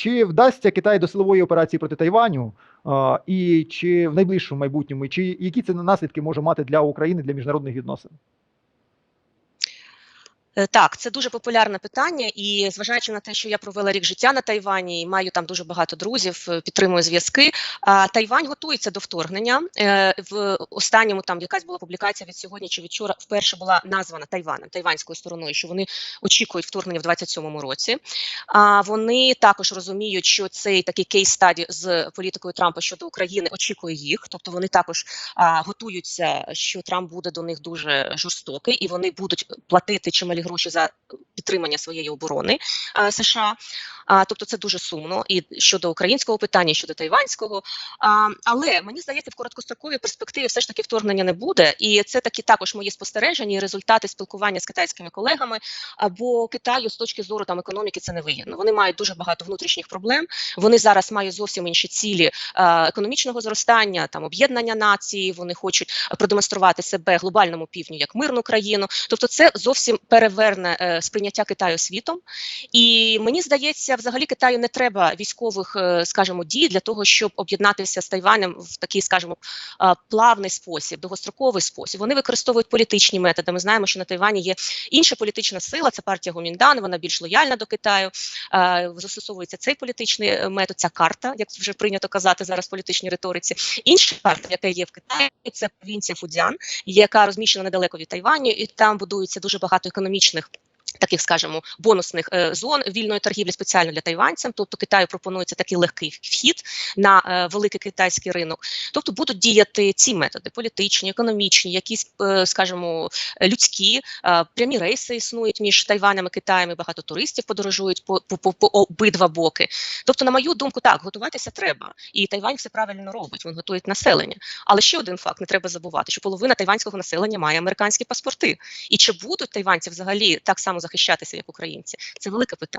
чи вдасться Китай до силової операції проти Тайваню, і чи в найближчому майбутньому, чи які це наслідки може мати для України для міжнародних відносин? Е, Так, це дуже популярне питання, і зважаючи на те, що я провела рік життя на Тайвані і маю там дуже багато друзів, е, підтримую зв'язки. А Тайвань готується до вторгнення. Е, В останньому там якась була публікація від сьогодні чи від вчора вперше була названа Тайваном, тайванською стороною, що вони очікують вторгнення в 27-му році. А вони також розуміють, що цей такий кейс стаді з політикою Трампа щодо України очікує їх. Тобто вони також готуються, що Трамп буде до них дуже жорстокий, і вони будуть платити чималі гроші за підтримання своєї оборони США. А, тобто це дуже сумно і щодо українського питання, і щодо тайванського. А, але мені здається, в короткостроковій перспективі все ж таки вторгнення не буде. І це такі також мої спостереження і результати спілкування з китайськими колегами. Або Китаю з точки зору там економіки це не вигідно. Вони мають дуже багато внутрішніх проблем. Вони зараз мають зовсім інші цілі е, економічного зростання, там об'єднання нації. Вони хочуть продемонструвати себе глобальному півдню як мирну країну. Тобто, це зовсім переверне е, сприйняття Китаю світом. І мені здається, взагалі Китаю не треба військових, е, скажімо, дій для того, щоб об'єднатися з Тайванем в такий, скажімо, плавний спосіб, довгостроковий спосіб. Вони використовують політичні методи. Ми знаємо, що на Тайвані є інша політична сила. Це партія Гоміндан. Вона більш лояльна до Китаю. Застосовується цей політичний е, метод, ця карта, як вже прийнято казати зараз в політичній риториці. Інша карта, яка є в Китаї, це провінція Фудзян, яка розміщена недалеко від Тайваню, і там будується дуже багато економічних. Таких, скажімо, бонусних е, зон вільної торгівлі спеціально для тайванцям, тобто Китаю пропонується такий легкий вхід на е, великий китайський ринок. Тобто будуть діяти ці методи: політичні, економічні, якісь, е, скажімо, людські прямі рейси існують між Тайванем і Китаєм. і Багато туристів подорожують по, по, по, по обидва боки. Тобто, на мою думку, так готуватися треба, і Тайвань все правильно робить. Він готує населення. Але ще один факт: не треба забувати, що половина тайванського населення має американські паспорти. І чи будуть тайванці взагалі так само захищатися, як українці? Це велике питання.